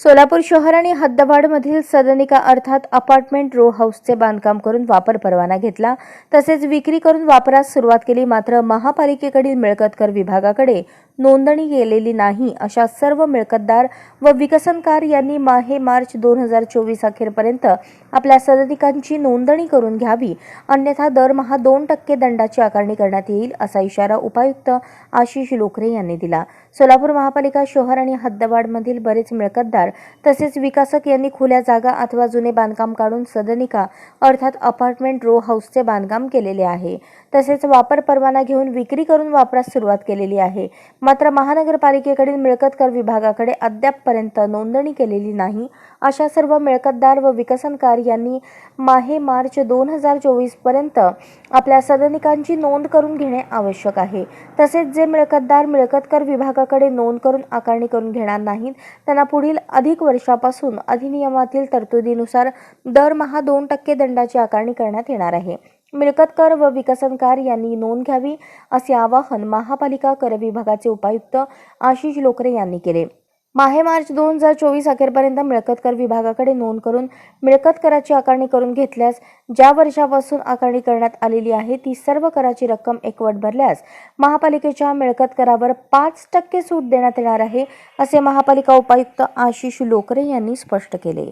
सोलापूर शहर आणि हद्दवाडमधील सदनिका अर्थात अपार्टमेंट रो हाऊसचे बांधकाम करून वापर परवाना घेतला. तसेच विक्री करून वापरास सुरुवात केली मात्र महापालिकेकडील मिळकतकर विभागाकडे नोंदणी केलेली नाही अशा सर्व मिळकतदार व विकसनकार यांनी माहे मार्च दोन हजार चोवीस अखेरपर्यंत आपल्या सदनिकांची नोंदणी करून घ्यावी. अन्यथा दरमहा दोन टक्के दंडाची आकारणी करण्यात येईल असा इशारा उपायुक्त आशिष लोकरे यांनी दिला. सोलापूर महापालिका शहर आणि हद्दवाडमधील बरेच मिळकतदार तसेच विकासक यांनी खुल्या जागा अथवा जुने बांधकाम काढून सदनिका अर्थात अपार्टमेंट रो हाऊसचे बांधकाम केलेले आहे. तसेच वापर परवाना घेऊन विक्री करून वापरास सुरुवात केलेली आहे. मात्र महानगरपालिकेकडील मिळकत कर विभागाकडे अद्यापपर्यंत नोंदणी केलेली नाही. अशा सर्व मिळकतदार व विकसनकार यांनी माहे मार्च दोन हजार चोवीसपर्यंत आपल्या सदनिकांची नोंद करून घेणे आवश्यक आहे. तसेच जे मिळकतदार मिळकत कर विभागाकडे नोंद करून आकारणी करून घेणार नाहीत त्यांना पुढील अधिक वर्षापासून अधिनियमातील तरतुदीनुसार दरमहा दोन टक्के दंडाची आकारणी करण्यात येणार आहे. मिळकत कर व विकसनकार यांनी नोंद घ्यावी असे आवाहन महापालिका कर विभागाचे उपायुक्त आशिष लोकरे यांनी केले. माहे मार्च दोन हजार चोवीस अखेरपर्यंत मिळकत कर विभागाकडे नोंद करून मिळकत कराची आकारणी करून घेतल्यास ज्या वर्षापासून आकारणी करण्यात आलेली आहे ती सर्व कराची रक्कम एकवट भरल्यास महापालिकेच्या मिळकत करावर पाच टक्के सूट देण्यात येणार आहे असे महापालिका उपायुक्त आशिष लोकरे यांनी स्पष्ट केले.